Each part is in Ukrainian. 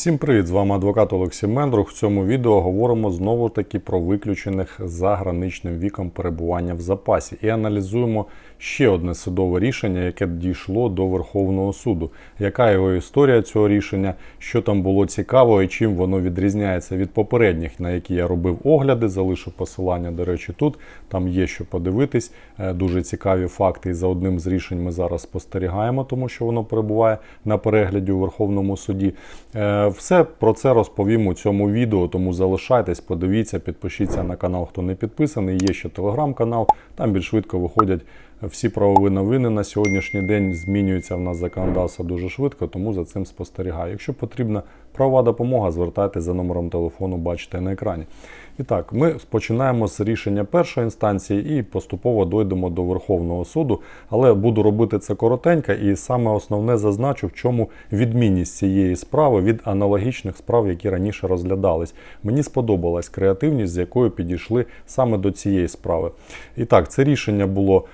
Всім привіт! З вами адвокат Олексій Мендрух. В цьому відео говоримо знову таки про виключених за граничним віком перебування в запасі і аналізуємо ще одне судове рішення, яке дійшло до Верховного суду. Яка його історія цього рішення, що там було цікаво і чим воно відрізняється від попередніх, на які я робив огляди. Залишу посилання, до речі, тут. Там є що подивитись. Е, Дуже цікаві факти. І за одним з рішень ми зараз спостерігаємо, тому що воно перебуває на перегляді у Верховному суді. Е, Все про це розповім у цьому відео, тому залишайтесь, подивіться, підпишіться на канал, хто не підписаний. Є ще телеграм-канал, там більш швидко виходять всі правові новини на сьогоднішній день. Змінюється в нас законодавство дуже швидко, тому за цим спостерігаю. Якщо потрібна правова допомога, звертайтеся за номером телефону, бачите на екрані. І так, ми починаємо з рішення першої інстанції і поступово дойдемо до Верховного суду, але буду робити це коротенько і саме основне зазначу, в чому відмінність цієї справи від аналогічних справ, які раніше розглядались. Мені сподобалась креативність, з якою підійшли саме до цієї справи. І так, це рішення було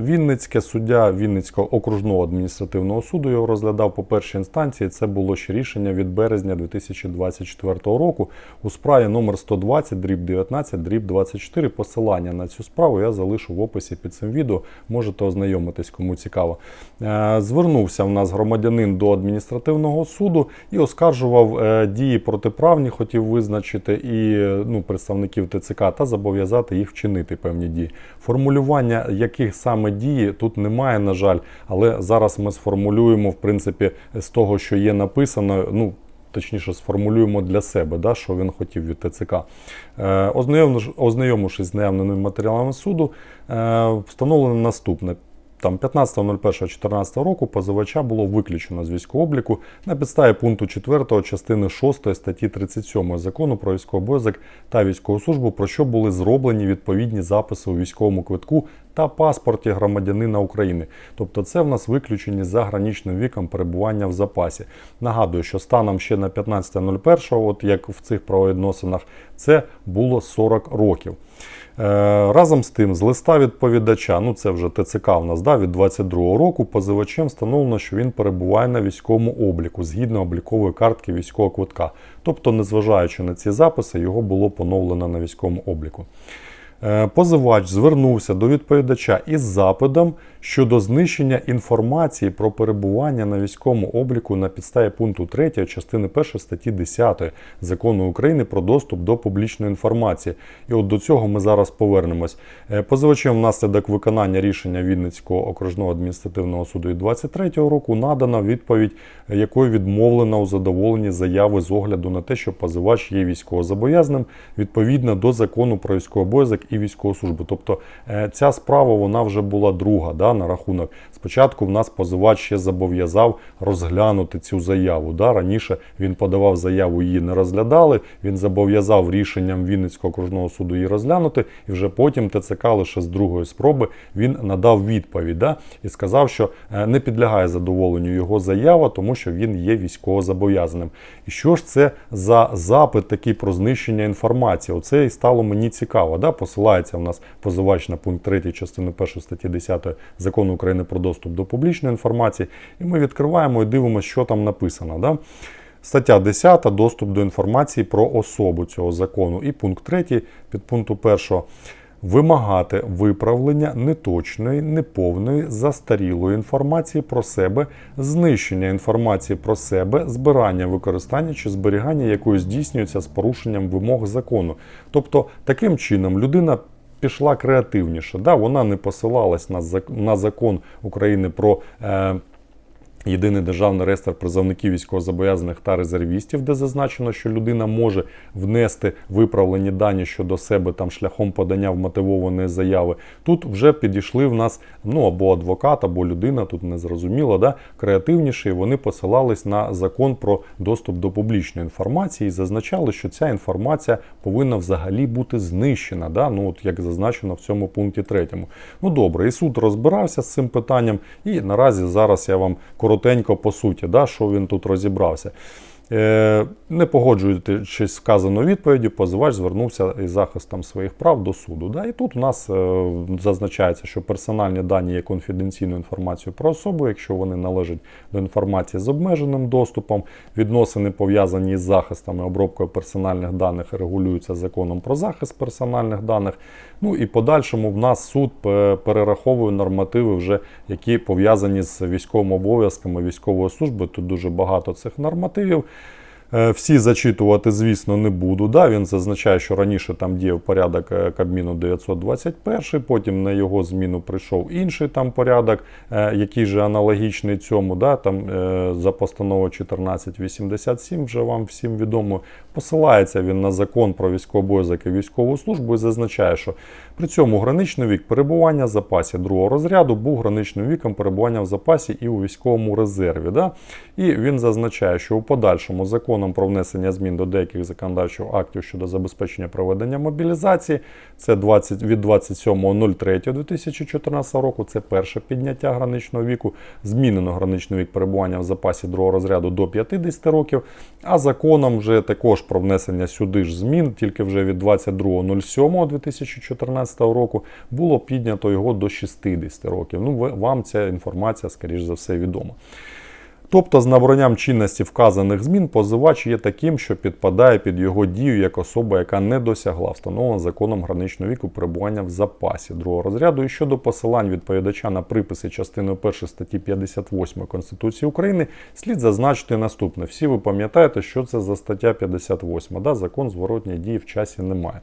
Вінницьке, суддя Вінницького окружного адміністративного суду його розглядав по першій інстанції. Це було ще рішення від березня 2024 року у справі номер 120 дріб 19 дріб 24. Посилання на цю справу я залишу в описі під цим відео. Можете ознайомитись, кому цікаво. Е, Звернувся в нас громадянин до адміністративного суду і оскаржував е, дії протиправні, хотів визначити і е, ну, представників ТЦК та зобов'язати їх вчинити певні дії. Формулювання яких саме дії тут немає, на жаль, але зараз ми сформулюємо в принципі з того, що є написано. Ну точніше сформулюємо для себе, да, що він хотів від ТЦК. Е, ознайомившись- Ознайомившись з наявними матеріалами суду, е, встановлено наступне. Там 15.01.14 року позивача було виключено з військового обліку на підставі пункту 4 частини 6 статті 37 закону про військовий обов'язок та військову службу, про що були зроблені відповідні записи у військовому квитку та паспорті громадянина України. Тобто це в нас виключені за граничним віком перебування в запасі. Нагадую, що станом ще на 15.01, от як в цих правовідносинах, це було 40 років. Е, Разом з тим, з листа відповідача, ну це вже ТЦК в нас да, від 22 року, позивачем встановлено, що він перебуває на військовому обліку згідно облікової картки військового квитка. Тобто, незважаючи на ці записи, його було поновлено на військовому обліку. Е, Позивач звернувся до відповідача із запитом щодо знищення інформації про перебування на військовому обліку на підставі пункту 3 частини 1 статті 10 закону України про доступ до публічної інформації. І от до цього ми зараз повернемось. Е, Позивачем внаслідок виконання рішення Вінницького окружного адміністративного суду від 23 року надана відповідь, е, якою відмовлено у задоволенні заяви з огляду на те, що позивач є військовозобов'язаним відповідно до закону про військовий обов'язок і військову службу. Тобто е, ця справа вона вже була друга да, на рахунок. Спочатку в нас позивач ще зобов'язав розглянути цю заяву. Да. Раніше він подавав заяву, її не розглядали. Він зобов'язав рішенням Вінницького окружного суду її розглянути, і вже потім ТЦК лише з другої спроби він надав відповідь да, і сказав, що е, не підлягає задоволенню його заява, тому що він є військовозобов'язаним. І що ж це за запит такий про знищення інформації? Оце і стало мені цікаво. Да? Посилається в нас позивач на пункт 3 частини 1 статті 10 закону України про доступ до публічної інформації. І ми відкриваємо і дивимося, що там написано. Да? Стаття 10 доступ до інформації про особу цього закону. І пункт 3 під пункту 1 вимагати виправлення неточної, неповної, застарілої інформації про себе, знищення інформації про себе, збирання, використання чи зберігання якої здійснюється з порушенням вимог закону. Тобто, таким чином людина. Пішла креативніше, да, вона не посилалась на зак- на закон України про е, Єдиний державний реєстр призовників військовозобов'язаних та резервістів, де зазначено, що людина може внести виправлені дані щодо себе там шляхом подання вмотивованої заяви. Тут вже підійшли в нас ну або адвокат, або людина, тут не зрозуміло, да, креативніші. Вони посилались на закон про доступ до публічної інформації і зазначали, що ця інформація повинна взагалі бути знищена. Да? Ну, от як зазначено в цьому пункті третьому. Ну добре, і суд розбирався з цим питанням, і наразі зараз я вам коротенько по суті, да, що він тут розібрався. Е, Не погоджуючись з вказаною відповіддю, позивач звернувся із захистом своїх прав до суду. Да? І тут у нас е, зазначається, що персональні дані є конфіденційною інформацією про особу, якщо вони належать до інформації з обмеженим доступом, відносини пов'язані з захистом і обробкою персональних даних регулюються законом про захист персональних даних. Ну і подальшому в нас суд е, перераховує нормативи, вже які пов'язані з військовими обов'язками військової служби. Тут дуже багато цих нормативів. Е, Всі зачитувати, звісно, не буду. Да, Він зазначає, що раніше там діяв порядок е, Кабміну 921, потім на його зміну прийшов інший там порядок, е, який же аналогічний цьому. Да, там За постановою 1487, вже вам всім відомо, посилається він на закон про військовий обов'язок і військову службу і зазначає, що при цьому граничний вік перебування в запасі другого розряду був граничним віком перебування в запасі і у військовому резерві. Да? І він зазначає, що у подальшому законом про внесення змін до деяких законодавчих актів щодо забезпечення проведення мобілізації, це 20, від 27.03.2014 року, це перше підняття граничного віку, змінено граничний вік перебування в запасі другого розряду до 50 років, а законом вже також про внесення сюди ж змін, тільки вже від 22.07.2014 року було піднято його до 60 років. Ну, вам ця інформація, скоріш за все, відома. Тобто, з набранням чинності вказаних змін позивач є таким, що підпадає під його дію як особа, яка не досягла встановленого законом граничного віку перебування в запасі другого розряду. І щодо посилань відповідача на приписи частини 1 статті 58 Конституції України, слід зазначити наступне. Всі ви пам'ятаєте, що це за стаття 58. Да? Закон зворотньої дії в часі немає.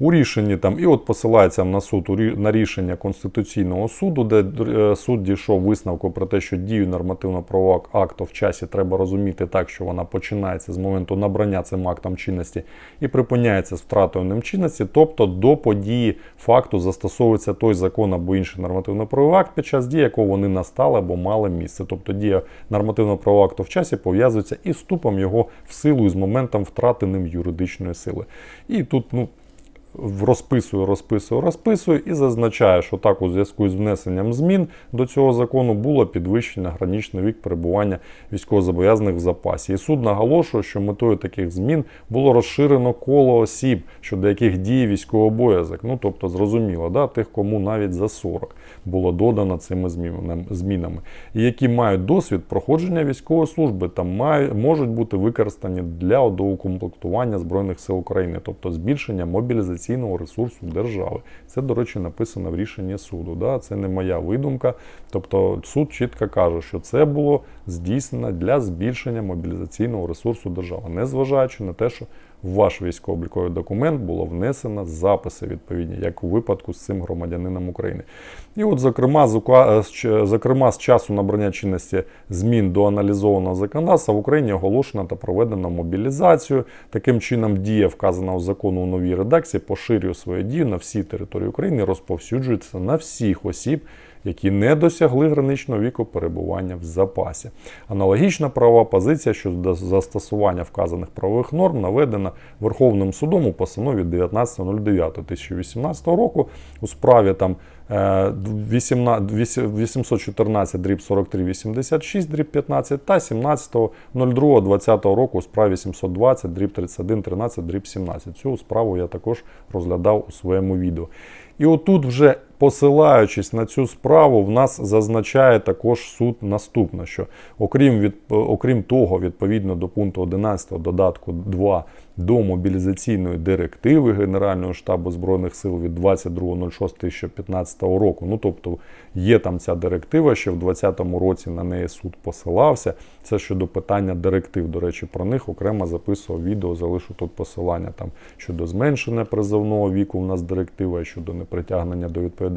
У рішенні там, і от посилається на суд на рішення Конституційного суду, де е, суд дійшов висновку про те, що дію нормативно-правового акту в часі треба розуміти так, що вона починається з моменту набрання цим актом чинності і припиняється з втратою ним чинності, тобто до події факту застосовується той закон або інший нормативно-правовий акт, під час дії якого вони настали або мали місце. Тобто дія нормативно-правового акту в часі пов'язується із вступом його в силу і з моментом втрати ним юридичної сили. І тут, ну розписую, розписую, розписую і зазначаю, що так у зв'язку з внесенням змін до цього закону було підвищено граничний вік перебування військовозобов'язаних в запасі. І суд наголошує, що метою таких змін було розширено коло осіб, щодо яких діє військовий обов'язок. Ну тобто, зрозуміло, да, тих, кому навіть за 40 було додано цими змінами- і які мають досвід проходження військової служби та мають, можуть бути використані для доукомплектування Збройних сил України, тобто збільшення мобілізаційного ресурсу держави. Це, до речі, написано в рішенні суду. Да? Це не моя видумка. Тобто суд чітко каже, що це було здійснено для збільшення мобілізаційного ресурсу держави, незважаючи на те, що в ваш військово-обліковий документ було внесено записи відповідні, як у випадку з цим громадянином України. І от, зокрема, з, з зокрема, з часу набрання чинності змін до аналізованого законодавства в Україні оголошено та проведено мобілізацію. Таким чином, дія вказаного закону у новій редакції поширює свою дію на всій території України, розповсюджується на всіх осіб, які не досягли граничного віку перебування в запасі. Аналогічна правова позиція щодо застосування вказаних правових норм наведена Верховним судом у постанові 19.09.2018 року у справі там е, 18 814 дріб 43 86 дріб 15 та 17.02.2020 року у справі 720 дріб 31 13 дріб 17. Цю справу я також розглядав у своєму відео. І отут вже посилаючись на цю справу, в нас зазначає також суд наступне, що окрім, від, окрім того, відповідно до пункту 11 додатку 2 до мобілізаційної директиви Генерального штабу Збройних сил від 22.06.2015 року. Ну тобто є там ця директива, ще в 2020 році на неї суд посилався. Це щодо питання директив. До речі, про них окремо записував відео, залишу тут посилання там щодо зменшення призовного віку. У нас директива щодо непритягнення до відповідальності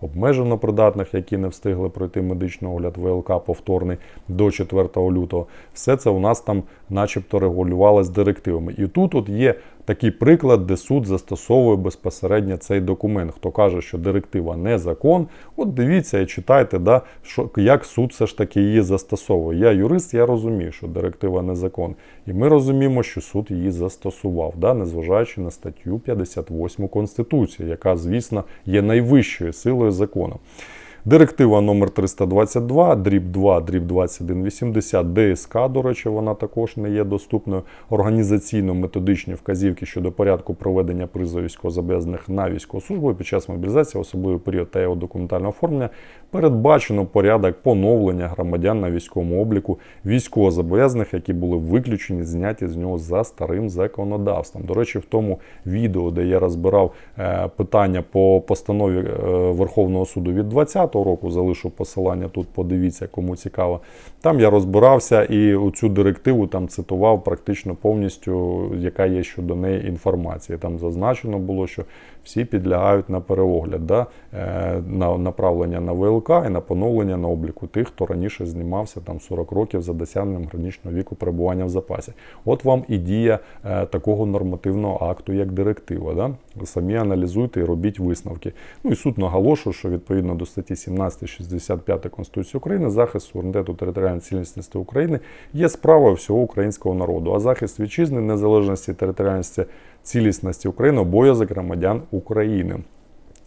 обмежено придатних, які не встигли пройти медичний огляд ВЛК повторний до 4 лютого. Все це у нас там, начебто, регулювалось директивами. І тут от є такий приклад, де суд застосовує безпосередньо цей документ. Хто каже, що директива не закон, от дивіться і читайте, да, що, як суд все ж таки її застосовує. Я юрист, я розумію, що директива не закон. І ми розуміємо, що суд її застосував, да, незважаючи на статтю 58 Конституції, яка, звісно, є найвищою силою закону. Директива номер 322, дріб 2, дріб 2180 ДСК, до речі, вона також не є доступною. Організаційно-методичні вказівки щодо порядку проведення призову військовозобов'язаних на військову службу під час мобілізації, особливий період та його документального оформлення, передбачено порядок поновлення громадян на військовому обліку військовозобов'язаних, які були виключені, зняті з нього за старим законодавством. До речі, в тому відео, де я розбирав е, питання по постанові е, Верховного суду від 2020 року, залишу посилання тут, подивіться, кому цікаво. Там я розбирався і цю директиву там цитував практично повністю, яка є щодо неї інформація. Там зазначено було, що всі підлягають на переогляд, да? е, на направлення на ВЛК і на поновлення на обліку тих, хто раніше знімався там 40 років за досягненням граничного віку перебування в запасі. От вам і дія е, такого нормативного акту, як директива. Да? Самі аналізуйте і робіть висновки. Ну і суд наголошує, що відповідно до статті 17 65 Конституції України захист суверенітету територіальної цілісності України є справою всього українського народу, а захист вітчизни, незалежності територіальності цілісності України обов'язок громадян України.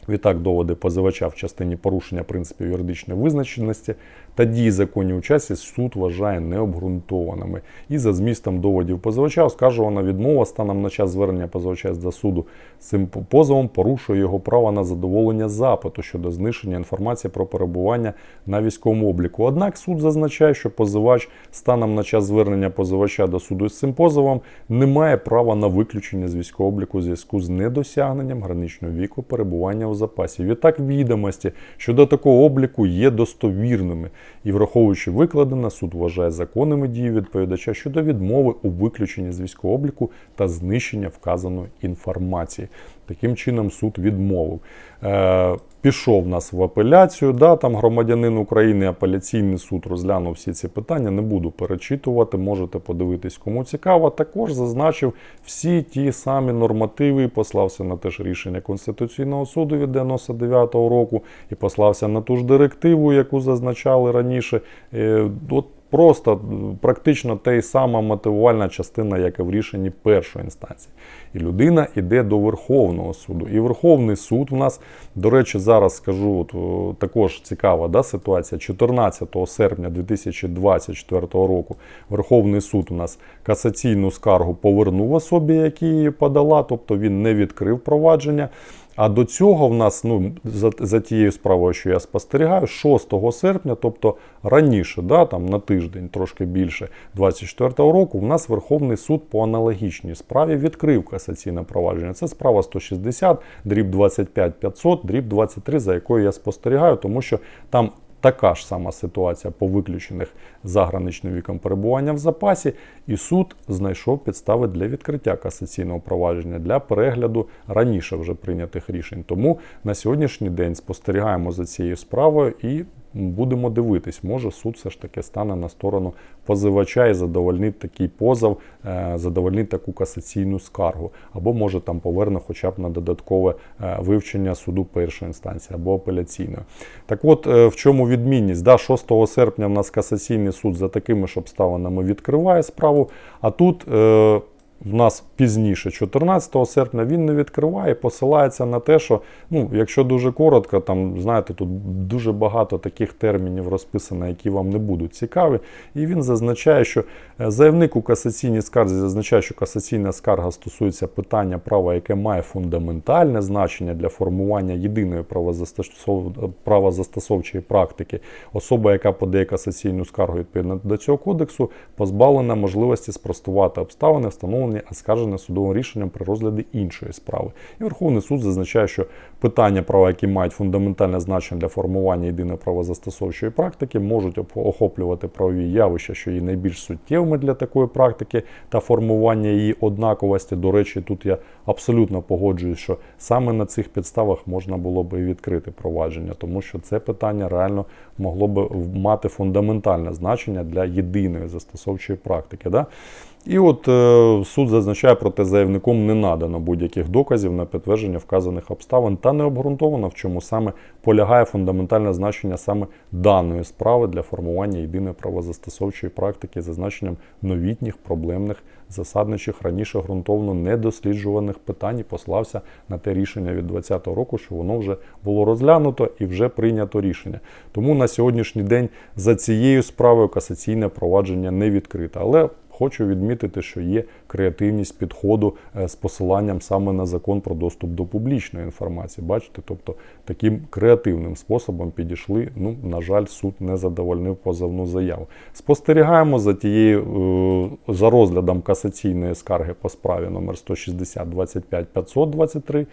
Відтак, доводи позивача в частині порушення принципів юридичної визначеності та дії законів у часі суд вважає необґрунтованими. І за змістом доводів позивача оскаржувана відмова станом на час звернення позивача до суду цим позовом порушує його право на задоволення запиту щодо знищення інформації про перебування на військовому обліку. Однак суд зазначає, що позивач станом на час звернення позивача до суду з цим позовом не має права на виключення з військового обліку у зв'язку з недосягненням граничного віку перебування у запасі. Відтак відомості щодо такого обліку є достовірними і, враховуючи викладене, суд вважає законними дії відповідача щодо відмови у виключенні з військового обліку та знищення вказаної інформації. Таким чином суд відмовив. Е, Пішов нас в апеляцію. Да, Там громадянин України, апеляційний суд розглянув всі ці питання. Не буду перечитувати, можете подивитись, кому цікаво. Також зазначив всі ті самі нормативи, послався на те ж рішення Конституційного суду від 99-го року і послався на ту ж директиву, яку зазначали раніше. Е, От Просто практично та й сама мотивувальна частина, як і в рішенні першої інстанції. І людина йде до Верховного суду. І Верховний суд у нас, до речі, зараз скажу от, також цікава да, ситуація. 14 серпня 2024 року Верховний суд у нас касаційну скаргу повернув особі, які її подала, тобто він не відкрив провадження. А до цього в нас, ну, за, за тією справою, що я спостерігаю, 6 серпня, тобто раніше, да, там на тиждень, трошки більше 24 року, в нас Верховний суд по аналогічній справі відкрив касаційне провадження. Це справа 160, дріб 25 500, дріб 23, за якою я спостерігаю, тому що там Така ж сама ситуація по виключених за граничним віком перебування в запасі, і суд знайшов підстави для відкриття касаційного провадження для перегляду раніше вже прийнятих рішень. Тому на сьогоднішній день спостерігаємо за цією справою і будемо дивитись, може суд все ж таки стане на сторону позивача і задовольнить такий позов, е, задовольнить таку касаційну скаргу, або може там поверне хоча б на додаткове е, вивчення суду першої інстанції або апеляційної. Так от, е, в чому відмінність? Да, 6 серпня в нас касаційний суд за такими ж обставинами відкриває справу, а тут в нас пізніше, 14 серпня, він не відкриває, посилається на те, що, ну, якщо дуже коротко, там, знаєте, тут дуже багато таких термінів розписано, які вам не будуть цікаві. І він зазначає, що е, заявник у касаційній скарзі зазначає, що касаційна скарга стосується питання права, яке має фундаментальне значення для формування єдиної правозастосов... правозастосовчої практики. Особа, яка подає касаційну скаргу відповідно до цього кодексу, позбавлена можливості спростувати обставини, встановлені встановлені, а скаржене судовим рішенням при розгляді іншої справи. І Верховний суд зазначає, що питання права, які мають фундаментальне значення для формування єдиної правозастосовчої практики, можуть охоплювати правові явища, що є найбільш суттєвими для такої практики та формування її однаковості. До речі, тут я абсолютно погоджуюсь, що саме на цих підставах можна було би відкрити провадження, тому що це питання реально могло би мати фундаментальне значення для єдиної застосовчої практики. Да? І от е, суд зазначає, проте заявником не надано будь-яких доказів на підтвердження вказаних обставин та не обґрунтовано, в чому саме полягає фундаментальне значення саме даної справи для формування єдиної правозастосовчої практики за значенням новітніх проблемних засадничих раніше ґрунтовно недосліджуваних питань і послався на те рішення від 2020 року, що воно вже було розглянуто і вже прийнято рішення. Тому на сьогоднішній день за цією справою касаційне провадження не відкрите. Але Хочу відмітити, що є креативність підходу е, з посиланням саме на закон про доступ до публічної інформації. Бачите, тобто таким креативним способом підійшли. Ну, на жаль, суд не задовольнив позовну заяву. Спостерігаємо за тією е, за розглядом касаційної скарги по справі номер 160 25 523.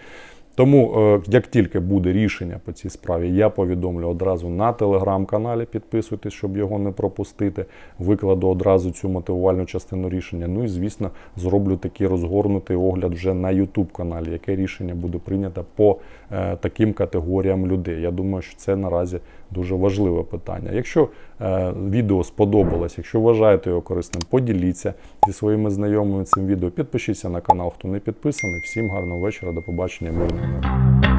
Тому, е, як тільки буде рішення по цій справі, я повідомлю одразу на телеграм-каналі. Підписуйтесь, щоб його не пропустити. Викладу одразу цю мотивувальну частину рішення. Ну і звісно, зроблю такий розгорнутий огляд вже на youtube каналі, яке рішення буде прийнято по е, таким категоріям людей. Я думаю, що це наразі дуже важливе питання. Якщо е, відео сподобалось, якщо вважаєте його корисним, поділіться зі своїми знайомими цим відео. Підпишіться на канал, хто не підписаний. Всім гарного вечора, до побачення, мирного.